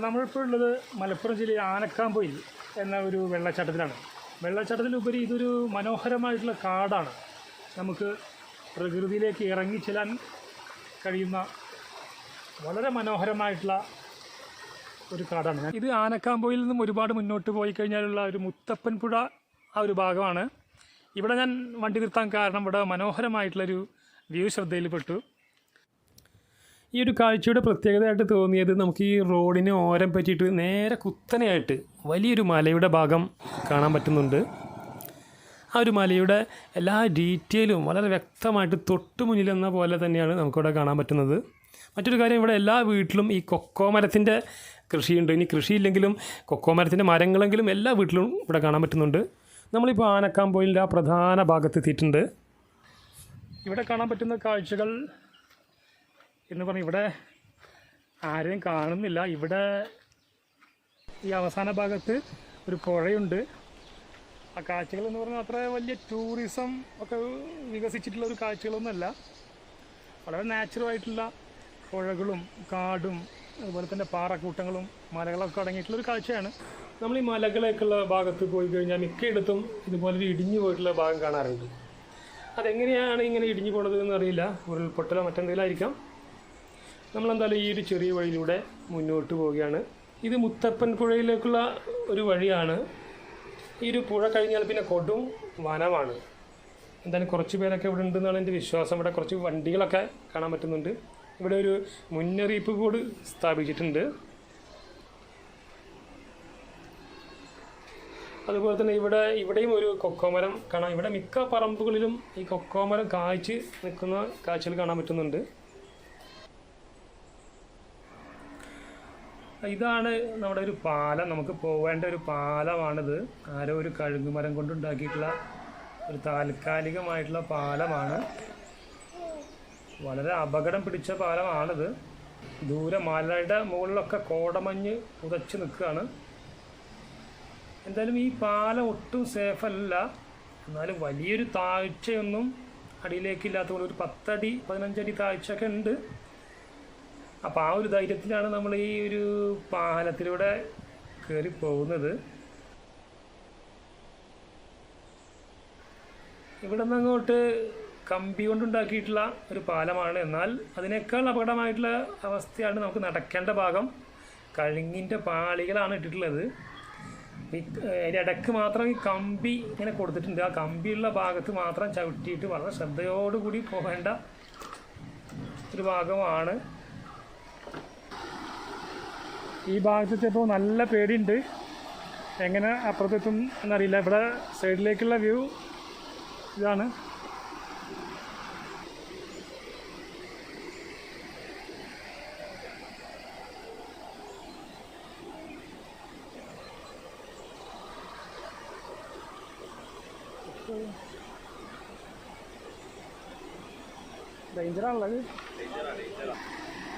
അപ്പോൾ നമ്മളിപ്പോൾ ഉള്ളത് മലപ്പുറം ജില്ലയിൽ ആനക്കാമ്പൊയിൽ എന്ന ഒരു വെള്ളച്ചാട്ടത്തിലാണ്. വെള്ളച്ചാട്ടത്തിലുപരി ഇതൊരു മനോഹരമായിട്ടുള്ള കാടാണ്. നമുക്ക് പ്രകൃതിയിലേക്ക് ഇറങ്ങിച്ചെല്ലാൻ കഴിയുന്ന വളരെ മനോഹരമായിട്ടുള്ള ഒരു കാടാണ്. ഇത് ആനക്കാമ്പൊയിൽ നിന്നും ഒരുപാട് മുന്നോട്ട് പോയി കഴിഞ്ഞാലുള്ള ഒരു മുത്തപ്പൻപുഴ ആ ഒരു ഭാഗമാണ്. ഇവിടെ ഞാൻ വണ്ടി നിർത്താൻ കാരണം ഇവിടെ മനോഹരമായിട്ടുള്ളൊരു വ്യൂ ശ്രദ്ധയിൽപ്പെട്ടു. ഈ ഒരു കാഴ്ചയുടെ പ്രത്യേകതയായിട്ട് തോന്നിയത് നമുക്ക് ഈ റോഡിന് ഓരം പറ്റിയിട്ട് നേരെ കുത്തനെയായിട്ട് വലിയൊരു മലയുടെ ഭാഗം കാണാൻ പറ്റുന്നുണ്ട്. ആ ഒരു മലയുടെ എല്ലാ ഡീറ്റെയിലും വളരെ വ്യക്തമായിട്ട് തൊട്ട് മുന്നിലെന്ന പോലെ തന്നെയാണ് നമുക്കിവിടെ കാണാൻ പറ്റുന്നത്. മറ്റൊരു കാര്യം ഇവിടെ എല്ലാ വീട്ടിലും ഈ കൊക്കോ മരത്തിന്റെ കൃഷിയുണ്ട്. ഇനി കൃഷിയില്ലെങ്കിലും കൊക്കോ മരത്തിന്റെ മരങ്ങളെങ്കിലും എല്ലാ വീട്ടിലും ഇവിടെ കാണാൻ പറ്റുന്നുണ്ട്. നമ്മളിപ്പോൾ ആനക്കാമ്പോയിലിന്റെ ആ പ്രധാന ഭാഗത്ത് എത്തിയിട്ടുണ്ട് ഇവിടെ കാണാൻ പറ്റുന്ന കാഴ്ചകൾ എന്ന് പറഞ്ഞ് ഇവിടെ ആരെയും കാണുന്നില്ല. ഇവിടെ ഈ അവസാന ഭാഗത്ത് ഒരു പുഴയുണ്ട്. ആ കാഴ്ചകൾ എന്ന് പറഞ്ഞാൽ അത്ര വലിയ ടൂറിസം ഒക്കെ വികസിച്ചിട്ടുള്ള ഒരു കാഴ്ചകളൊന്നുമല്ല. വളരെ നാച്ചുറലായിട്ടുള്ള പുഴകളും കാടും അതുപോലെ തന്നെ പാറക്കൂട്ടങ്ങളും മലകളൊക്കെ അടങ്ങിയിട്ടുള്ള ഒരു കാഴ്ചയാണ്. നമ്മൾ ഈ മലകളൊക്കെയുള്ള ഭാഗത്ത് പോയി കഴിഞ്ഞാൽ മിക്കയിടത്തും ഇതുപോലൊരു ഇടിഞ്ഞു പോയിട്ടുള്ള ഭാഗം കാണാറുണ്ട്. അതെങ്ങനെയാണ് ഇങ്ങനെ ഇടിഞ്ഞു പോണത് എന്നറിയില്ല. ഉരുൾപൊട്ടലോ മറ്റെന്തെങ്കിലും ആയിരിക്കാം. നമ്മളെന്തായാലും ഈ ഒരു ചെറിയ വഴിയിലൂടെ മുന്നോട്ട് പോവുകയാണ്. ഇത് മുത്തപ്പൻ പുഴയിലേക്കുള്ള ഒരു വഴിയാണ്. ഈ ഒരു പുഴ കഴിഞ്ഞാൽ പിന്നെ കൊടും വനമാണ്. എന്തായാലും കുറച്ച് പേരൊക്കെ ഇവിടെ ഉണ്ടെന്നാണ് എന്റെ വിശ്വാസം. ഇവിടെ കുറച്ച് വണ്ടികളൊക്കെ കാണാൻ പറ്റുന്നുണ്ട്. ഇവിടെ ഒരു മുന്നറിയിപ്പ് ബോർഡ് സ്ഥാപിച്ചിട്ടുണ്ട്. അതുപോലെ തന്നെ ഇവിടെ ഇവിടെയും ഒരു കൊക്കോമരം കാണാം. ഇവിടെ മിക്ക പറമ്പുകളിലും ഈ കൊക്കോമരം കായ്ച്ച് നിൽക്കുന്ന കാഴ്ചകൾ കാണാൻ പറ്റുന്നുണ്ട്. ഇതാണ് നമ്മുടെ ഒരു പാലം. നമുക്ക് പോവേണ്ട ഒരു പാലമാണിത്. ആരോ ഒരു കഴുകുമരം കൊണ്ടുണ്ടാക്കിയിട്ടുള്ള ഒരു താൽക്കാലികമായിട്ടുള്ള പാലമാണ്. വളരെ അപകടം പിടിച്ച പാലമാണിത്. ദൂരെ മലയുടെ മുകളിലൊക്കെ കോടമഞ്ഞ് പുതച്ച് നിൽക്കുകയാണ്. എന്തായാലും ഈ പാലം ഒട്ടും സേഫ് അല്ല. എന്നാലും വലിയൊരു താഴ്ചയൊന്നും അടിയിലേക്കില്ലാത്തതുകൊണ്ട് ഒരു പത്തടി പതിനഞ്ചടി താഴ്ചയൊക്കെ ഉണ്ട്. അപ്പോൾ ആ ഒരു ധൈര്യത്തിലാണ് നമ്മൾ ഈ ഒരു പാലത്തിലൂടെ കയറി പോകുന്നത്. ഇവിടെ നിന്ന് അങ്ങോട്ട് കമ്പി കൊണ്ടുണ്ടാക്കിയിട്ടുള്ള ഒരു പാലമാണ്. എന്നാൽ അതിനേക്കാൾ അപകടമായിട്ടുള്ള അവസ്ഥയാണ് നമുക്ക് നടക്കേണ്ട ഭാഗം. കഴുങ്ങിന്റെ പാളികളാണ് ഇട്ടിട്ടുള്ളത്. ഇടയ്ക്ക് മാത്രം ഈ കമ്പി ഇങ്ങനെ കൊടുത്തിട്ടുണ്ട്. ആ കമ്പിയുള്ള ഭാഗത്ത് മാത്രം ചവിട്ടിയിട്ട് വളരെ ശ്രദ്ധയോടുകൂടി പോകേണ്ട ഒരു ഭാഗമാണ്. ഈ ഭാഗത്തെത്തിയപ്പോൾ നല്ല പേടിയുണ്ട്. എങ്ങനെ അപ്പുറത്തെത്തും എന്നറിയില്ല. ഇവിടെ സൈഡിലേക്കുള്ള വ്യൂ ഇതാണ്. ഡേഞ്ചറാണുള്ളത്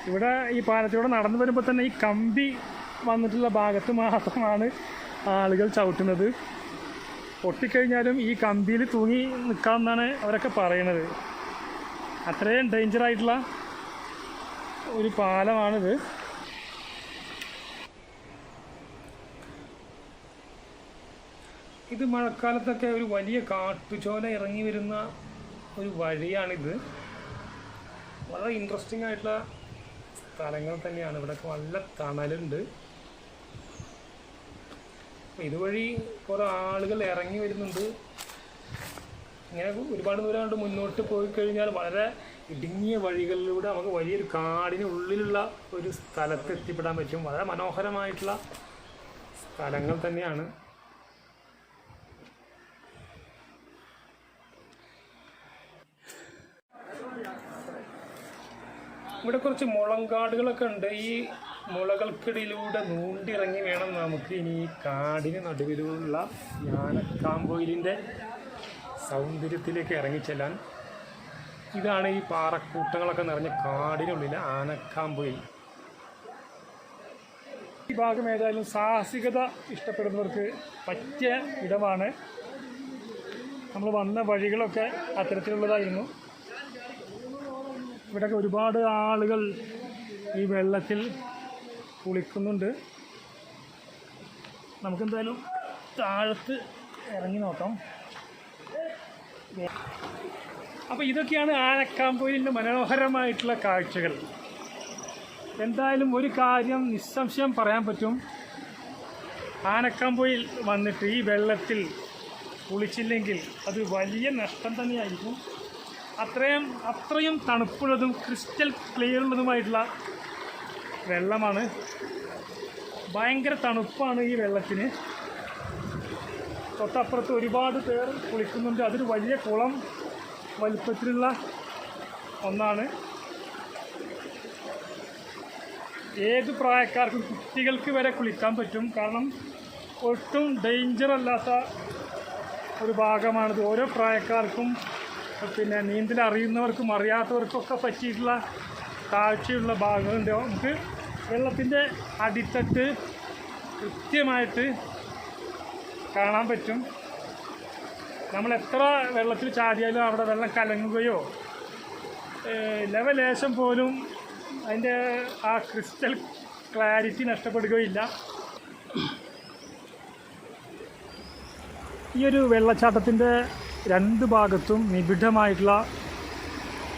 ഇവിടെ ഈ പാലത്തിലൂടെ നടന്നു വരുമ്പോൾ തന്നെ ഈ കമ്പി വന്നിട്ടുള്ള ഭാഗത്ത് മാത്രമാണ് ആളുകൾ ചവിട്ടുന്നത്. പൊട്ടിക്കഴിഞ്ഞാലും ഈ കമ്പിയിൽ തൂങ്ങി നിൽക്കാമെന്നാണ് അവരൊക്കെ പറയുന്നത്. അത്രയും ഡേഞ്ചർ ആയിട്ടുള്ള ഒരു പാലമാണിത്. ഇത് മഴക്കാലത്തൊക്കെ ഒരു വലിയ കാട്ടുചോല ഇറങ്ങി വരുന്ന ഒരു വഴിയാണിത്. വളരെ ഇൻട്രസ്റ്റിംഗ് ആയിട്ടുള്ള സ്ഥലങ്ങൾ തന്നെയാണ്. ഇവിടെയൊക്കെ നല്ല തണലുണ്ട്. ഇതുവഴി കുറേ ആളുകൾ ഇറങ്ങി വരുന്നുണ്ട്. ഇങ്ങനെ ഒരുപാട് ദൂരം മുന്നോട്ട് പോയി കഴിഞ്ഞാൽ വളരെ ഇടുങ്ങിയ വഴികളിലൂടെ നമുക്ക് വലിയൊരു കാടിന് ഉള്ളിലുള്ള ഒരു സ്ഥലത്ത് എത്തിപ്പെടാൻ പറ്റും. വളരെ മനോഹരമായിട്ടുള്ള സ്ഥലങ്ങൾ തന്നെയാണ്. ഇവിടെ കുറച്ച് മുളങ്കാടുകളൊക്കെ ഉണ്ട്. ഈ മുളകൾക്കിടയിലൂടെ നൂണ്ടിറങ്ങി വേണം നമുക്ക് ഇനി ഈ കാടിന് നടുവിലുള്ള ഞാനക്കാമ്പോയിലിന്റെ സൗന്ദര്യത്തിലേക്ക് ഇറങ്ങിച്ചെല്ലാൻ. ഇതാണ് ഈ പാറക്കൂട്ടങ്ങളൊക്കെ നിറഞ്ഞ കാടിനുള്ളിലെ ആനക്കാമ്പൊയിൽ. ഈ ഭാഗം ഏതായാലും സാഹസികത ഇഷ്ടപ്പെടുന്നവർക്ക് പറ്റിയ ഇടമാണ്. നമ്മൾ വന്ന വഴികളൊക്കെ അത്തരത്തിലുള്ളതായിരുന്നു. ഇവിടെയൊക്കെ ഒരുപാട് ആളുകൾ ഈ വെള്ളത്തിൽ കുളിക്കുന്നുണ്ട്. നമുക്കെന്തായാലും താഴത്ത് ഇറങ്ങി നോക്കാം. അപ്പോൾ ഇതൊക്കെയാണ് ആനക്കാമ്പൊയിലിന്റെ മനോഹരമായിട്ടുള്ള കാഴ്ചകൾ. എന്തായാലും ഒരു കാര്യം നിസ്സംശയം പറയാൻ പറ്റും. ആനക്കാമ്പൊയിൽ വന്നിട്ട് ഈ വെള്ളത്തിൽ കുളിച്ചില്ലെങ്കിൽ അത് വലിയ നഷ്ടം തന്നെയായിരിക്കും. അത്രയും അത്രയും തണുപ്പുള്ളതും ക്രിസ്റ്റൽ ക്ലിയർ ഉള്ളതുമായിട്ടുള്ള വെള്ളമാണ്. ഭയങ്കര തണുപ്പാണ് ഈ വെള്ളത്തിന്. തൊട്ടപ്പുറത്ത് ഒരുപാട് പേർ കുളിക്കുന്നുണ്ട്. അതൊരു വലിയ കുളം വലിപ്പത്തിലുള്ള ഒന്നാണ്. ഏത് പ്രായക്കാർക്കും കുട്ടികൾക്ക് വരെ കുളിക്കാൻ പറ്റും. കാരണം ഒട്ടും ഡേഞ്ചർ അല്ലാത്ത ഒരു ഭാഗമാണിത്. ഓരോ പ്രായക്കാർക്കും പിന്നെ നീന്തൽ അറിയുന്നവർക്കും അറിയാത്തവർക്കൊക്കെ പറ്റിയിട്ടുള്ള കാഴ്ചയുള്ള ഭാഗമുണ്ട് നമുക്ക് വെള്ളത്തിന്റെ അടിത്തട്ട് കൃത്യമായിട്ട് കാണാൻ പറ്റും. നമ്മൾ എത്ര വെള്ളത്തിൽ ചാടിയാലും അവിടെ വെള്ളം കലങ്ങുകയോ ലെവലേശം പോലും അതിന്റെ ആ ക്രിസ്റ്റൽ ക്ലാരിറ്റി നഷ്ടപ്പെടുകയില്ല ഈ ഒരു വെള്ളച്ചാട്ടത്തിന്റെ രണ്ട് ഭാഗത്തും നിബിഡമായിട്ടുള്ള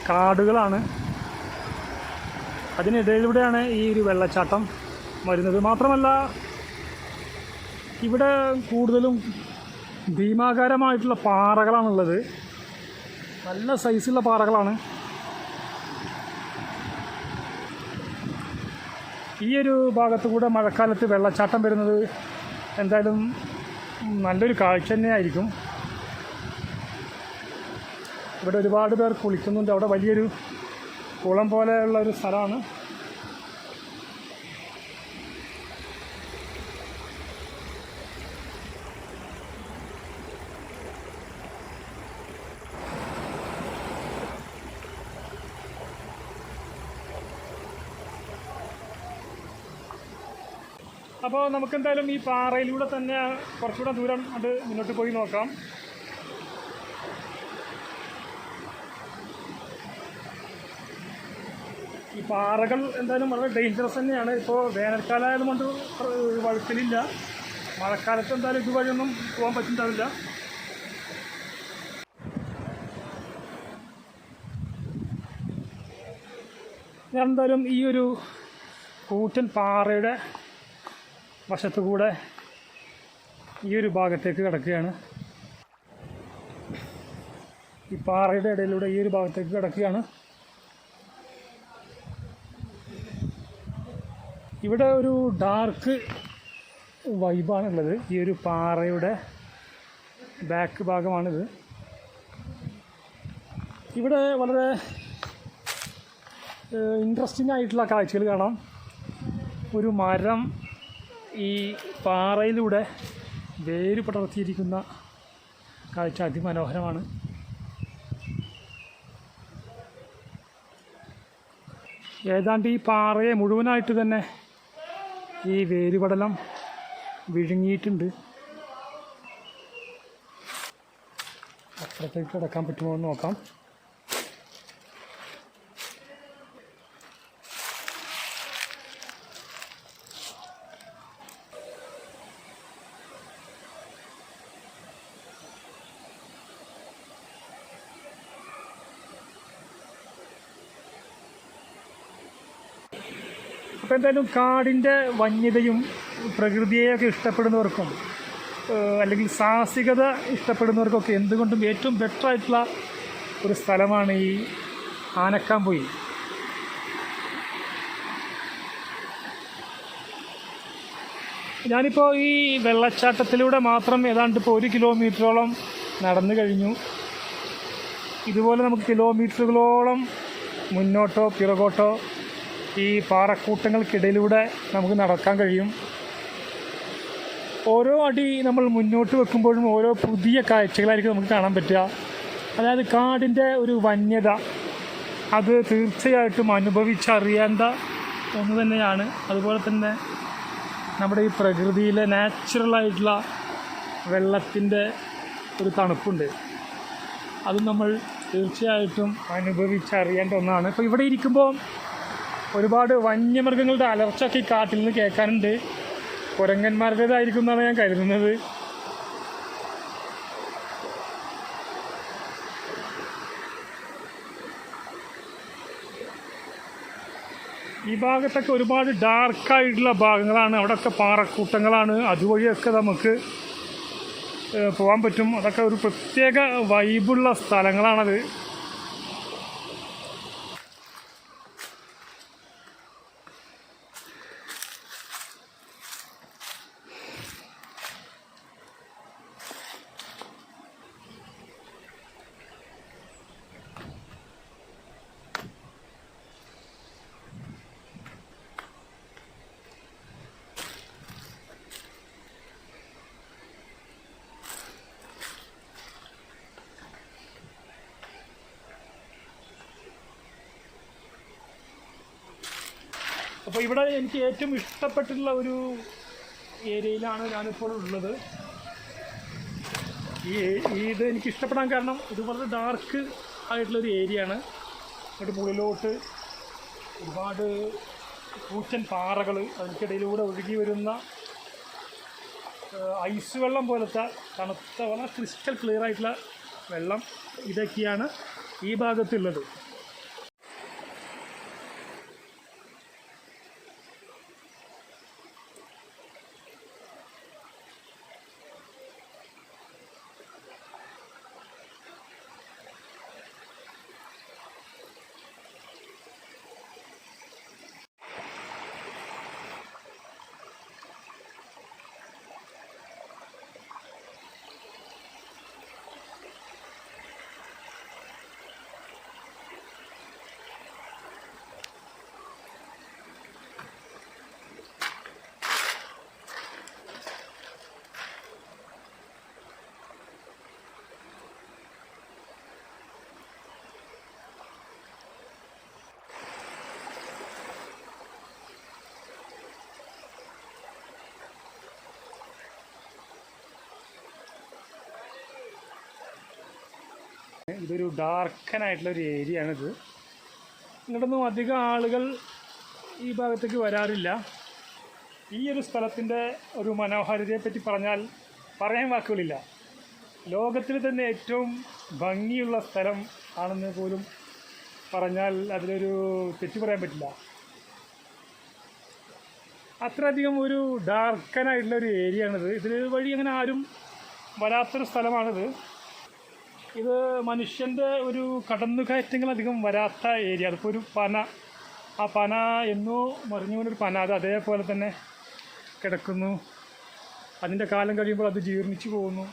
കാടുകളാണ് അതിനിടയിലൂടെയാണ് ഈ ഒരു വെള്ളച്ചാട്ടം വരുന്നത്. മാത്രമല്ല ഇവിടെ കൂടുതലും ഭീമാകാരമായിട്ടുള്ള പാറകളാണുള്ളത്. നല്ല സൈസുള്ള പാറകളാണ്. ഈ ഒരു ഭാഗത്ത് കൂടെ മഴക്കാലത്ത് വെള്ളച്ചാട്ടം വരുന്നത് എന്തായാലും നല്ലൊരു കാഴ്ച തന്നെയായിരിക്കും. ഇവിടെ ഒരുപാട് പേർ കുളിക്കുന്നുണ്ട്. അവിടെ വലിയൊരു കുളം പോലെയുള്ള ഒരു സ്ഥലമാണ്. അപ്പോൾ നമുക്കെന്തായാലും ഈ പാറയിലൂടെ തന്നെ കുറച്ചുകൂടെ ദൂരം അത് മുന്നോട്ട് പോയി നോക്കാം. പാറകൾ എന്തായാലും വളരെ ഡേഞ്ചറസ് തന്നെയാണ്. ഇപ്പോൾ വേനൽക്കാലമായത് കൊണ്ട് വഴുക്കലില്ല. മഴക്കാലത്ത് എന്തായാലും ഇതുവഴിയൊന്നും പോകാൻ പറ്റുന്നുണ്ടാവില്ല എന്തായാലും ഈ ഒരു കൂറ്റൻ പാറയുടെ വശത്തു കൂടെ ഈ ഒരു ഭാഗത്തേക്ക് കിടക്കുകയാണ്. ഈ പാറയുടെ ഇടയിലൂടെ ഈ ഒരു ഭാഗത്തേക്ക് കിടക്കുകയാണ്. ഇവിടെ ഒരു ഡാർക്ക് വൈബാണുള്ളത് ഈ ഒരു പാറയുടെ ബാക്ക് ഭാഗമാണിത്. ഇവിടെ വളരെ ഇൻട്രസ്റ്റിംഗ് ആയിട്ടുള്ള കാഴ്ചകൾ കാണാം. ഒരു മരം ഈ പാറയിലൂടെ വേര് പടർത്തിയിരിക്കുന്ന കാഴ്ച അതിമനോഹരമാണ്. ഏതാണ്ട് ഈ പാറയെ മുഴുവനായിട്ട് തന്നെ ഈ വേരുപടലം വിഴുങ്ങിയിട്ടുണ്ട്. അപ്പുറത്തേക്ക് കിടക്കാൻ പറ്റുമോ എന്ന് നോക്കാം. അപ്പോൾ എന്തായാലും കാടിന്റെ വന്യതയും പ്രകൃതിയെയൊക്കെ ഇഷ്ടപ്പെടുന്നവർക്കും അല്ലെങ്കിൽ സാഹസികത ഇഷ്ടപ്പെടുന്നവർക്കൊക്കെ എന്തുകൊണ്ടും ഏറ്റവും ബെറ്റർ ആയിട്ടുള്ള ഒരു സ്ഥലമാണ് ഈ ആനക്കാമ്പൊയിൽ ഞാനിപ്പോൾ ഈ വെള്ളച്ചാട്ടത്തിലൂടെ മാത്രം ഏതാണ്ട് ഇപ്പോൾ ഒരു കിലോമീറ്ററോളം നടന്നു കഴിഞ്ഞു. ഇതുപോലെ നമുക്ക് കിലോമീറ്ററുകളോളം മുന്നോട്ടോ പിറകോട്ടോ ഈ പാറക്കൂട്ടങ്ങൾക്കിടയിലൂടെ നമുക്ക് നടക്കാൻ കഴിയും. ഓരോ അടി നമ്മൾ മുന്നോട്ട് വെക്കുമ്പോഴും ഓരോ പുതിയ കാഴ്ചകളായിരിക്കും നമുക്ക് കാണാൻ പറ്റുക. അതായത് കാടിന്റെ ഒരു വന്യത. അത് തീർച്ചയായിട്ടും അനുഭവിച്ചറിയേണ്ട ഒന്ന് തന്നെയാണ്. അതുപോലെ തന്നെ നമ്മുടെ ഈ പ്രകൃതിയിലെ നാച്ചുറലായിട്ടുള്ള വെള്ളത്തിന്റെ ഒരു തണുപ്പുണ്ട്. അത് നമ്മൾ തീർച്ചയായിട്ടും അനുഭവിച്ചറിയേണ്ട ഒന്നാണ്. ഇപ്പോൾ ഇവിടെ ഇരിക്കുമ്പോൾ ഒരുപാട് വന്യമൃഗങ്ങളുടെ അലർച്ചയൊക്കെ ഈ കാട്ടിൽ നിന്ന് കേൾക്കാനുണ്ട്. കുരങ്ങന്മാരുടേതായിരിക്കും എന്നാണ് ഞാൻ കരുതുന്നത്. ഈ ഭാഗത്തൊക്കെ ഒരുപാട് ഡാർക്കായിട്ടുള്ള ഭാഗങ്ങളാണ്. അവിടെയൊക്കെ പാറക്കൂട്ടങ്ങളാണ്. അതുവഴിയൊക്കെ നമുക്ക് പോകാൻ പറ്റും. അതൊക്കെ ഒരു പ്രത്യേക വൈബുള്ള സ്ഥലങ്ങളാണത്. അപ്പോൾ ഇവിടെ എനിക്ക് ഏറ്റവും ഇഷ്ടപ്പെട്ടുള്ള ഒരു ഏരിയയിലാണ് ഞാനിപ്പോൾ ഉള്ളത്. ഈ ഇത് എനിക്ക് ഇഷ്ടപ്പെടാൻ കാരണം ഇത് വളരെ ഡാർക്ക് ആയിട്ടുള്ളൊരു ഏരിയ ആണ്. എന്നിട്ട് മുകളിലോട്ട് ഒരുപാട് പൂച്ചൻ പാറകൾ അതിനിടയിലൂടെ ഒഴുകി വരുന്ന ഐസ് വെള്ളം പോലത്തെ തണുത്ത വളരെ ക്രിസ്റ്റൽ ക്ലിയർ ആയിട്ടുള്ള വെള്ളം ഇതൊക്കെയാണ് ഈ ഭാഗത്തുള്ളത്. ഇതൊരു ഡാർക്കനായിട്ടുള്ളൊരു ഏരിയ ആണിത് ഇങ്ങോട്ടൊന്നും അധികം ആളുകൾ ഈ ഭാഗത്തേക്ക് വരാറില്ല. ഈ ഒരു സ്ഥലത്തിന്റെ ഒരു മനോഹാരിതയെ പറ്റി പറഞ്ഞാൽ പറയാൻ വാക്കുകളില്ല. ലോകത്തിൽ തന്നെ ഏറ്റവും ഭംഗിയുള്ള സ്ഥലം ആണെന്ന് പോലും പറഞ്ഞാൽ അതിലൊരു തെറ്റ് പറയാൻ പറ്റില്ല. അത്രയധികം ഒരു ഡാർക്കനായിട്ടുള്ള ഒരു ഏരിയ ആണിത് ഇതിൽ വഴി അങ്ങനെ ആരും വരാത്തൊരു സ്ഥലമാണിത്. ഇത് മനുഷ്യന്റെ ഒരു കടന്നുകയറ്റങ്ങൾ അധികം വരാത്ത ഏരിയ. അതിപ്പോൾ ഒരു പന. ആ പന എന്നോ മറിഞ്ഞു പന. അത് അതേപോലെ തന്നെ കിടക്കുന്നു. അതിന്റെ കാലം കഴിയുമ്പോൾ അത് ജീർണിച്ചു പോകുന്നു.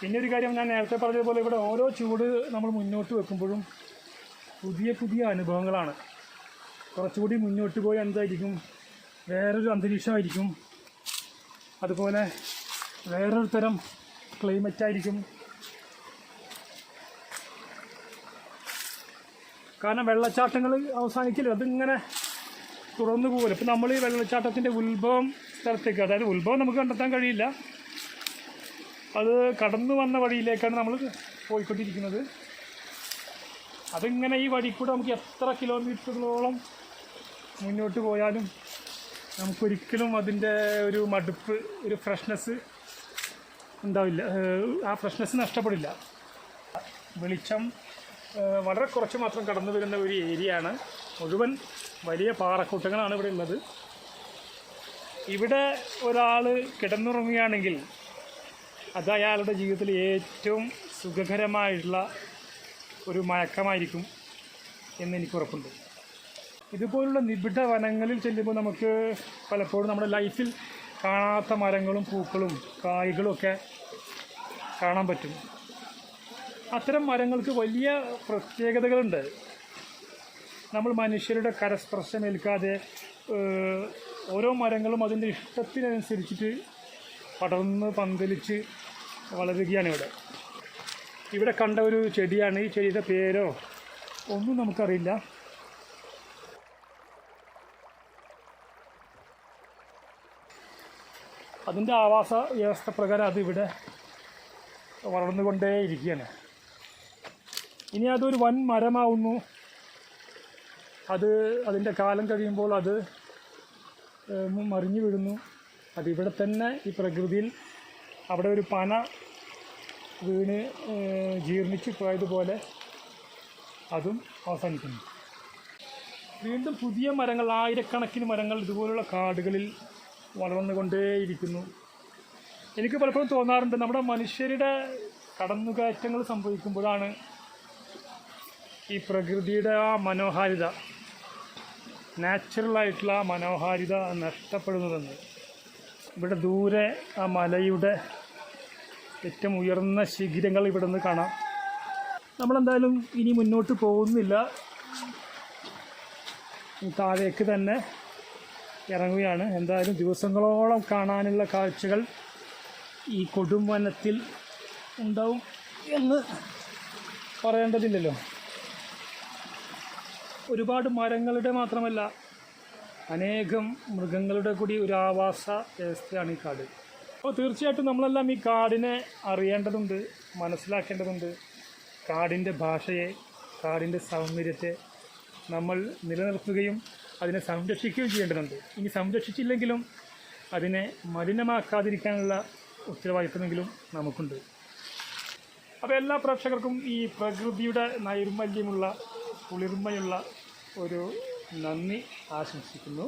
പിന്നെ ഒരു കാര്യം ഞാൻ നേരത്തെ പറഞ്ഞതുപോലെ ഇവിടെ ഓരോ ചൂട് നമ്മൾ മുന്നോട്ട് വെക്കുമ്പോഴും പുതിയ പുതിയ അനുഭവങ്ങളാണ്. കുറച്ചുകൂടി മുന്നോട്ട് പോയി എന്തായിരിക്കും? വേറൊരു അന്തരീക്ഷമായിരിക്കും. അതുപോലെ വേറൊരു തരം ക്ലൈമറ്റ് കാരണം വെള്ളച്ചാട്ടങ്ങൾ അവസാനിക്കില്ല. അതിങ്ങനെ തുറന്നു പോകില്ല ഇപ്പം നമ്മൾ ഈ വെള്ളച്ചാട്ടത്തിന്റെ ഉത്ഭവം സ്ഥലത്തേക്ക് അതായത് ഉത്ഭവം നമുക്ക് കണ്ടെത്താൻ കഴിയില്ല. അത് കടന്നു വന്ന വഴിയിലേക്കാണ് നമ്മൾ പോയിക്കൊണ്ടിരിക്കുന്നത്. അതിങ്ങനെ ഈ വഴി കൂടെ നമുക്ക് എത്ര കിലോമീറ്ററുകളോളം മുന്നോട്ട് പോയാലും നമുക്കൊരിക്കലും അതിന്റെ ഒരു മടുപ്പ് ഒരു ഫ്രഷ്നെസ് ഉണ്ടാവില്ല. ആ ഫ്രഷ്നെസ് നഷ്ടപ്പെടില്ല. വെളിച്ചം വളരെ കുറച്ച് മാത്രം കടന്നു വരുന്ന ഒരു ഏരിയ ആണ് മുഴുവൻ വലിയ പാറക്കൂട്ടങ്ങളാണ് ഇവിടെ ഉള്ളത്. ഇവിടെ ഒരാൾ കിടന്നുറങ്ങുകയാണെങ്കിൽ അത് അയാളുടെ ജീവിതത്തിൽ ഏറ്റവും സുഖകരമായിട്ടുള്ള ഒരു മയക്കമായിരിക്കും എന്ന് എനിക്ക് ഉറപ്പുണ്ട്. ഇതുപോലുള്ള നിബിഡ വനങ്ങളിൽ ചെല്ലുമ്പോൾ നമുക്ക് പലപ്പോഴും നമ്മുടെ ലൈഫിൽ കാണാത്ത മരങ്ങളും പൂക്കളും കായ്കളും ഒക്കെ കാണാൻ പറ്റും. അത്തരം മരങ്ങൾക്ക് വലിയ പ്രത്യേകതകളുണ്ട്. നമ്മൾ മനുഷ്യരുടെ കരസ്പർശം ഏൽക്കാതെ ഓരോ മരങ്ങളും അതിന്റെ ഇഷ്ടത്തിനനുസരിച്ചിട്ട് പടർന്ന് പന്തലിച്ച് വളരുകയാണ് ഇവിടെ. ഇവിടെ കണ്ട ഒരു ചെടിയാണ്. ഈ ചെടിയുടെ പേരോ ഒന്നും നമുക്കറിയില്ല. അതിന്റെ ആവാസ വ്യവസ്ഥ പ്രകാരം അതിവിടെ വളർന്നുകൊണ്ടേയിരിക്കുകയാണ്. ഇനി അതൊരു വൻ മരമാവുന്നു. അത് അതിന്റെ കാലം കഴിയുമ്പോൾ അത് മറിഞ്ഞു വീഴുന്നു. അതിവിടെ തന്നെ ഈ പ്രകൃതിയിൽ അവിടെ ഒരു പന വീണ് ജീർണിച്ച് പോയതുപോലെ അതും അവസാനിക്കുന്നു. വീണ്ടും പുതിയ മരങ്ങൾ ആയിരക്കണക്കിന് മരങ്ങൾ ഇതുപോലുള്ള കാടുകളിൽ വളർന്നുകൊണ്ടേയിരിക്കുന്നു. എനിക്ക് പലപ്പോഴും തോന്നാറുണ്ട് നമ്മുടെ മനുഷ്യരുടെ കടന്നുകയറ്റങ്ങൾ സംഭവിക്കുമ്പോഴാണ് ഈ പ്രകൃതിയുടെ ആ മനോഹാരിത നാച്ചുറലായിട്ടുള്ള ആ മനോഹാരിത നഷ്ടപ്പെടുന്നതെന്ന്. ഇവിടെ ദൂരെ ആ മലയുടെ ഏറ്റവും ഉയർന്ന ശിഖിരങ്ങൾ ഇവിടെ നിന്ന് കാണാം. നമ്മളെന്തായാലും ഇനി മുന്നോട്ട് പോകുന്നില്ല. താഴേക്ക് തന്നെ ഇറങ്ങുകയാണ്. എന്തായാലും ദിവസങ്ങളോളം കാണാനുള്ള കാഴ്ചകൾ ഈ കൊടുംവനത്തിൽ ഉണ്ടാവും എന്ന് പറയേണ്ടതില്ലല്ലോ. ഒരുപാട് മരങ്ങളുടെ മാത്രമല്ല അനേകം മൃഗങ്ങളുടെ കൂടി ഒരു ആവാസ വ്യവസ്ഥയാണ് ഈ കാട്. അപ്പോൾ തീർച്ചയായിട്ടും നമ്മളെല്ലാം ഈ കാടിനെ അറിയേണ്ടതുണ്ട് മനസ്സിലാക്കേണ്ടതുണ്ട്. കാടിന്റെ ഭാഷയെ കാടിന്റെ സൗന്ദര്യത്തെ നമ്മൾ നിലനിർത്തുകയും അതിനെ സംരക്ഷിക്കുകയും ചെയ്യേണ്ടതുണ്ട്. ഇനി സംരക്ഷിച്ചില്ലെങ്കിലും അതിനെ മലിനമാക്കാതിരിക്കാനുള്ള ഉത്തരവാദിത്തമെങ്കിലും നമുക്കുണ്ട്. അപ്പോൾ എല്ലാ പ്രേക്ഷകർക്കും ഈ പ്രകൃതിയുടെ നൈർമല്യമുള്ള കുളിർമയുള്ള ഒരു നന്ദി ആശംസിക്കുന്നു.